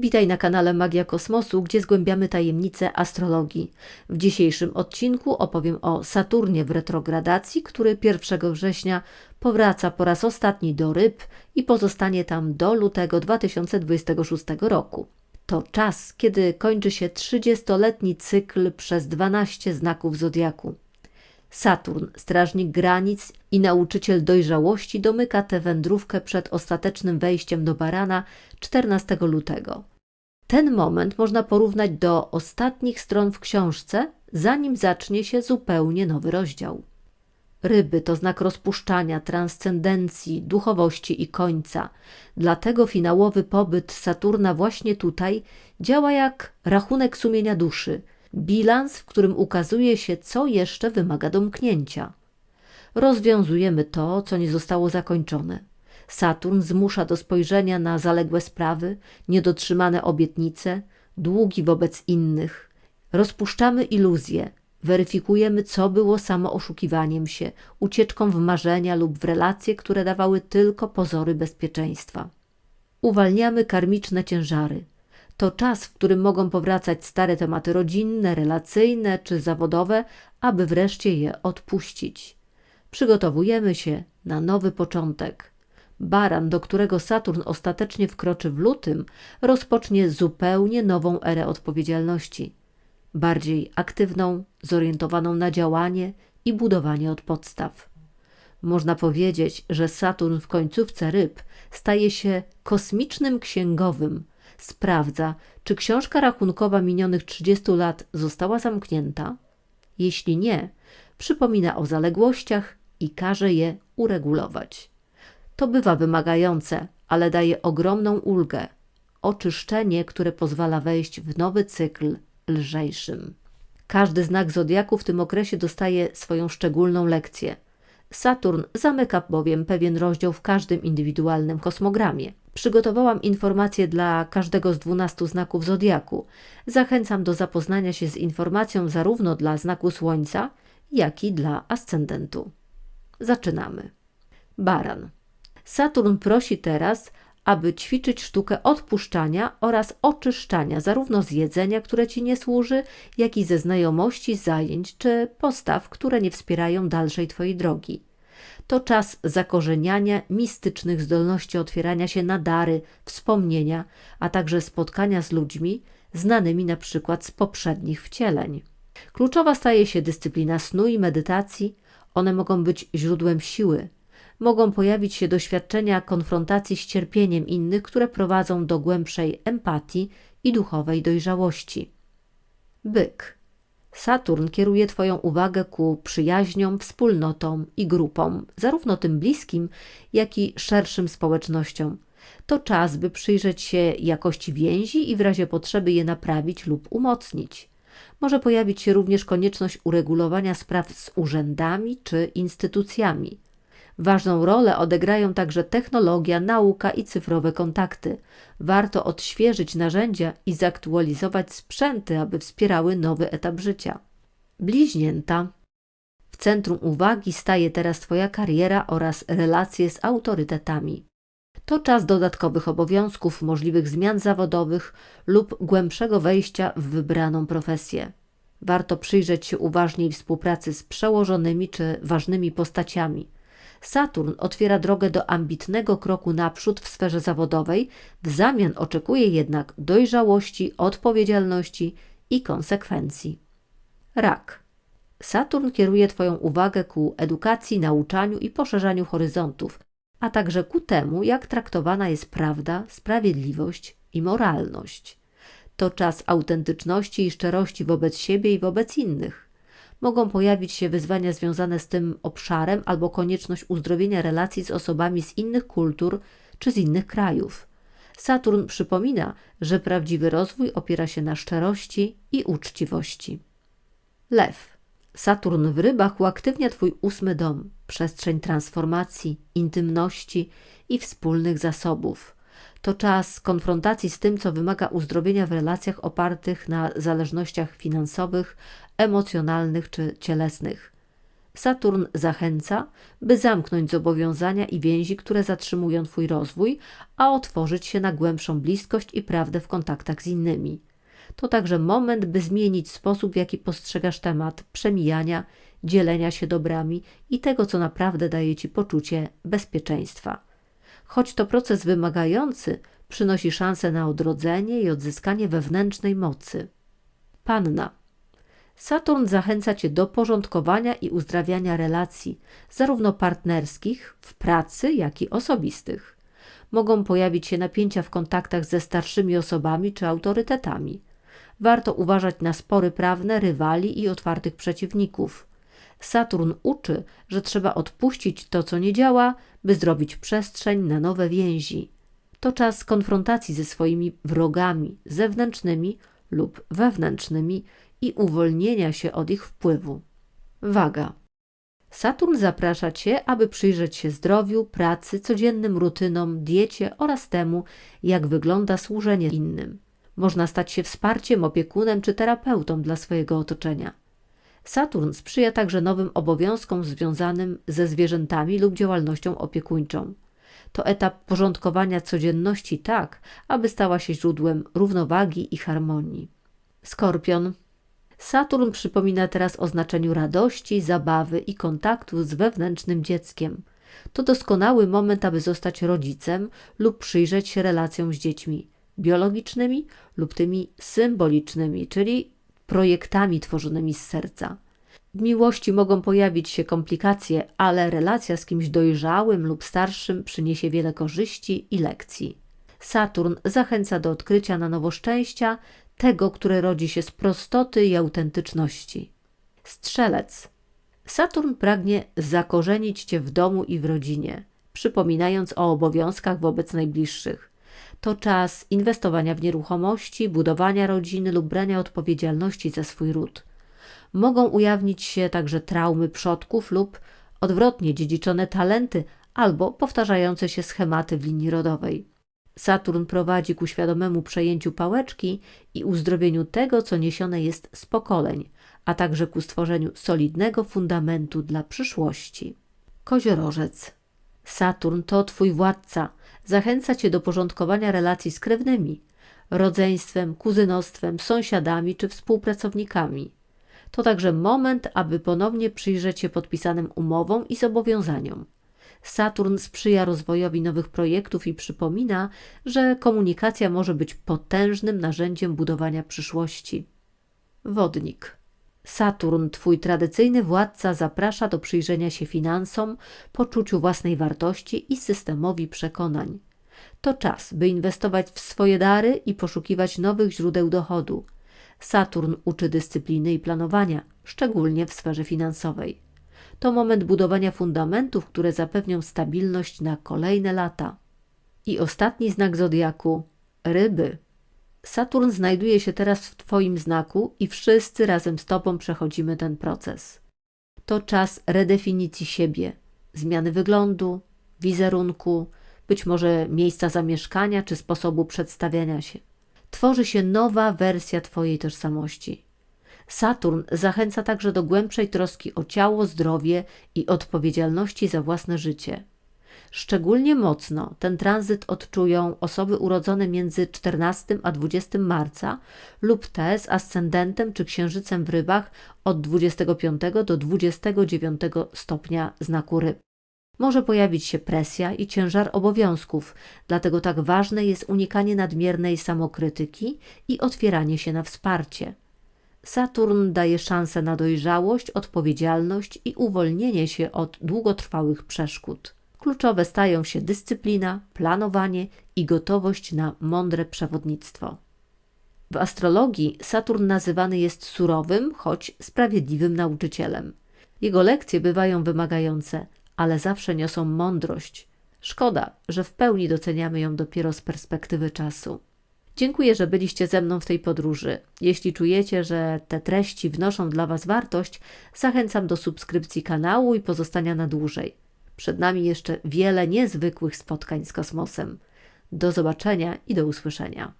Witaj na kanale Magia Kosmosu, gdzie zgłębiamy tajemnice astrologii. W dzisiejszym odcinku opowiem o Saturnie w retrogradacji, który 1 września powraca po raz ostatni do ryb i pozostanie tam do lutego 2026 roku. To czas, kiedy kończy się 30-letni cykl przez 12 znaków zodiaku. Saturn, strażnik granic i nauczyciel dojrzałości, domyka tę wędrówkę przed ostatecznym wejściem do barana 14 lutego. Ten moment można porównać do ostatnich stron w książce, zanim zacznie się zupełnie nowy rozdział. Ryby to znak rozpuszczania, transcendencji, duchowości i końca. Dlatego finałowy pobyt Saturna właśnie tutaj działa jak rachunek sumienia duszy – bilans, w którym ukazuje się, co jeszcze wymaga domknięcia. Rozwiązujemy to, co nie zostało zakończone. Saturn zmusza do spojrzenia na zaległe sprawy, niedotrzymane obietnice, długi wobec innych. Rozpuszczamy iluzje, weryfikujemy, co było samo oszukiwaniem się, ucieczką w marzenia lub w relacje, które dawały tylko pozory bezpieczeństwa. Uwalniamy karmiczne ciężary, to czas, w którym mogą powracać stare tematy rodzinne, relacyjne czy zawodowe, aby wreszcie je odpuścić. Przygotowujemy się na nowy początek. Baran, do którego Saturn ostatecznie wkroczy w lutym, rozpocznie zupełnie nową erę odpowiedzialności. Bardziej aktywną, zorientowaną na działanie i budowanie od podstaw. Można powiedzieć, że Saturn w końcówce ryb staje się kosmicznym księgowym, sprawdza, czy książka rachunkowa minionych 30 lat została zamknięta. Jeśli nie, przypomina o zaległościach i każe je uregulować. To bywa wymagające, ale daje ogromną ulgę, oczyszczenie, które pozwala wejść w nowy cykl lżejszym. Każdy znak zodiaku w tym okresie dostaje swoją szczególną lekcję. Saturn zamyka bowiem pewien rozdział w każdym indywidualnym kosmogramie. Przygotowałam informacje dla każdego z 12 znaków zodiaku. Zachęcam do zapoznania się z informacją zarówno dla znaku Słońca, jak i dla ascendentu. Zaczynamy. Baran. Saturn prosi teraz, aby ćwiczyć sztukę odpuszczania oraz oczyszczania zarówno z jedzenia, które ci nie służy, jak i ze znajomości, zajęć czy postaw, które nie wspierają dalszej twojej drogi to czas zakorzeniania mistycznych zdolności otwierania się na dary, wspomnienia, a także spotkania z ludźmi znanymi na przykład z poprzednich wcieleń. Kluczowa staje się dyscyplina snu i medytacji. One mogą być źródłem siły. Mogą pojawić się doświadczenia konfrontacji z cierpieniem innych, które prowadzą do głębszej empatii i duchowej dojrzałości. Byk. Saturn kieruje Twoją uwagę ku przyjaźniom, wspólnotom i grupom, zarówno tym bliskim, jak i szerszym społecznościom. To czas, by przyjrzeć się jakości więzi i w razie potrzeby je naprawić lub umocnić. Może pojawić się również konieczność uregulowania spraw z urzędami czy instytucjami. Ważną rolę odegrają także technologia, nauka i cyfrowe kontakty. Warto odświeżyć narzędzia i zaktualizować sprzęty, aby wspierały nowy etap życia. Bliźnięta. W centrum uwagi staje teraz Twoja kariera oraz relacje z autorytetami. To czas dodatkowych obowiązków, możliwych zmian zawodowych lub głębszego wejścia w wybraną profesję. Warto przyjrzeć się uważniej współpracy z przełożonymi czy ważnymi postaciami. Saturn otwiera drogę do ambitnego kroku naprzód w sferze zawodowej, w zamian oczekuje jednak dojrzałości, odpowiedzialności i konsekwencji. Rak. Saturn kieruje Twoją uwagę ku edukacji, nauczaniu i poszerzaniu horyzontów, a także ku temu, jak traktowana jest prawda, sprawiedliwość i moralność. To czas autentyczności i szczerości wobec siebie i wobec innych mogą pojawić się wyzwania związane z tym obszarem albo konieczność uzdrowienia relacji z osobami z innych kultur czy z innych krajów. Saturn przypomina, że prawdziwy rozwój opiera się na szczerości i uczciwości. Lew. Saturn w rybach uaktywnia Twój ósmy dom, przestrzeń transformacji, intymności i wspólnych zasobów. To czas konfrontacji z tym, co wymaga uzdrowienia w relacjach opartych na zależnościach finansowych, emocjonalnych czy cielesnych. Saturn zachęca, by zamknąć zobowiązania i więzi, które zatrzymują Twój rozwój, a otworzyć się na głębszą bliskość i prawdę w kontaktach z innymi. To także moment, by zmienić sposób, w jaki postrzegasz temat przemijania, dzielenia się dobrami i tego, co naprawdę daje Ci poczucie bezpieczeństwa. Choć to proces wymagający, przynosi szansę na odrodzenie i odzyskanie wewnętrznej mocy. Panna. Saturn zachęca Cię do porządkowania i uzdrawiania relacji, zarówno partnerskich, w pracy, jak i osobistych. Mogą pojawić się napięcia w kontaktach ze starszymi osobami czy autorytetami. Warto uważać na spory prawne, rywali i otwartych przeciwników. Saturn uczy, że trzeba odpuścić to, co nie działa, by zrobić przestrzeń na nowe więzi. To czas konfrontacji ze swoimi wrogami zewnętrznymi lub wewnętrznymi i uwolnienia się od ich wpływu. Waga. Saturn zaprasza Cię, aby przyjrzeć się zdrowiu, pracy, codziennym rutynom, diecie oraz temu, jak wygląda służenie innym. Można stać się wsparciem, opiekunem czy terapeutą dla swojego otoczenia. Saturn sprzyja także nowym obowiązkom związanym ze zwierzętami lub działalnością opiekuńczą. To etap porządkowania codzienności tak, aby stała się źródłem równowagi i harmonii. Skorpion. Saturn przypomina teraz o znaczeniu radości, zabawy i kontaktu z wewnętrznym dzieckiem. To doskonały moment, aby zostać rodzicem lub przyjrzeć się relacjom z dziećmi biologicznymi lub tymi symbolicznymi, czyli projektami tworzonymi z serca. W miłości mogą pojawić się komplikacje, ale relacja z kimś dojrzałym lub starszym przyniesie wiele korzyści i lekcji. Saturn zachęca do odkrycia na nowo szczęścia, tego, które rodzi się z prostoty i autentyczności. Strzelec. Saturn pragnie zakorzenić cię w domu i w rodzinie, przypominając o obowiązkach wobec najbliższych. To czas inwestowania w nieruchomości, budowania rodziny lub brania odpowiedzialności za swój ród. Mogą ujawnić się także traumy przodków lub odwrotnie dziedziczone talenty albo powtarzające się schematy w linii rodowej. Saturn prowadzi ku świadomemu przejęciu pałeczki i uzdrowieniu tego, co niesione jest z pokoleń, a także ku stworzeniu solidnego fundamentu dla przyszłości. Koziorożec. Saturn to Twój władca, zachęca Cię do porządkowania relacji z krewnymi, rodzeństwem, kuzynostwem, sąsiadami czy współpracownikami. To także moment, aby ponownie przyjrzeć się podpisanym umowom i zobowiązaniom. Saturn sprzyja rozwojowi nowych projektów i przypomina, że komunikacja może być potężnym narzędziem budowania przyszłości. Wodnik. Saturn, twój tradycyjny władca, zaprasza do przyjrzenia się finansom, poczuciu własnej wartości i systemowi przekonań. To czas, by inwestować w swoje dary i poszukiwać nowych źródeł dochodu. Saturn uczy dyscypliny i planowania, szczególnie w sferze finansowej. To moment budowania fundamentów, które zapewnią stabilność na kolejne lata. I ostatni znak zodiaku ryby. Saturn znajduje się teraz w Twoim znaku i wszyscy razem z Tobą przechodzimy ten proces. To czas redefinicji siebie, zmiany wyglądu, wizerunku, być może miejsca zamieszkania czy sposobu przedstawiania się. Tworzy się nowa wersja Twojej tożsamości. Saturn zachęca także do głębszej troski o ciało, zdrowie i odpowiedzialności za własne życie. Szczególnie mocno ten tranzyt odczują osoby urodzone między 14 a 20 marca lub te z ascendentem czy księżycem w rybach od 25 do 29 stopnia znaku ryb. Może pojawić się presja i ciężar obowiązków, dlatego tak ważne jest unikanie nadmiernej samokrytyki i otwieranie się na wsparcie. Saturn daje szansę na dojrzałość, odpowiedzialność i uwolnienie się od długotrwałych przeszkód. Kluczowe stają się dyscyplina, planowanie i gotowość na mądre przewodnictwo. W astrologii Saturn nazywany jest surowym, choć sprawiedliwym nauczycielem. Jego lekcje bywają wymagające, ale zawsze niosą mądrość. Szkoda, że w pełni doceniamy ją dopiero z perspektywy czasu. Dziękuję, że byliście ze mną w tej podróży. Jeśli czujecie, że te treści wnoszą dla Was wartość, zachęcam do subskrypcji kanału i pozostania na dłużej. Przed nami jeszcze wiele niezwykłych spotkań z kosmosem. Do zobaczenia i do usłyszenia.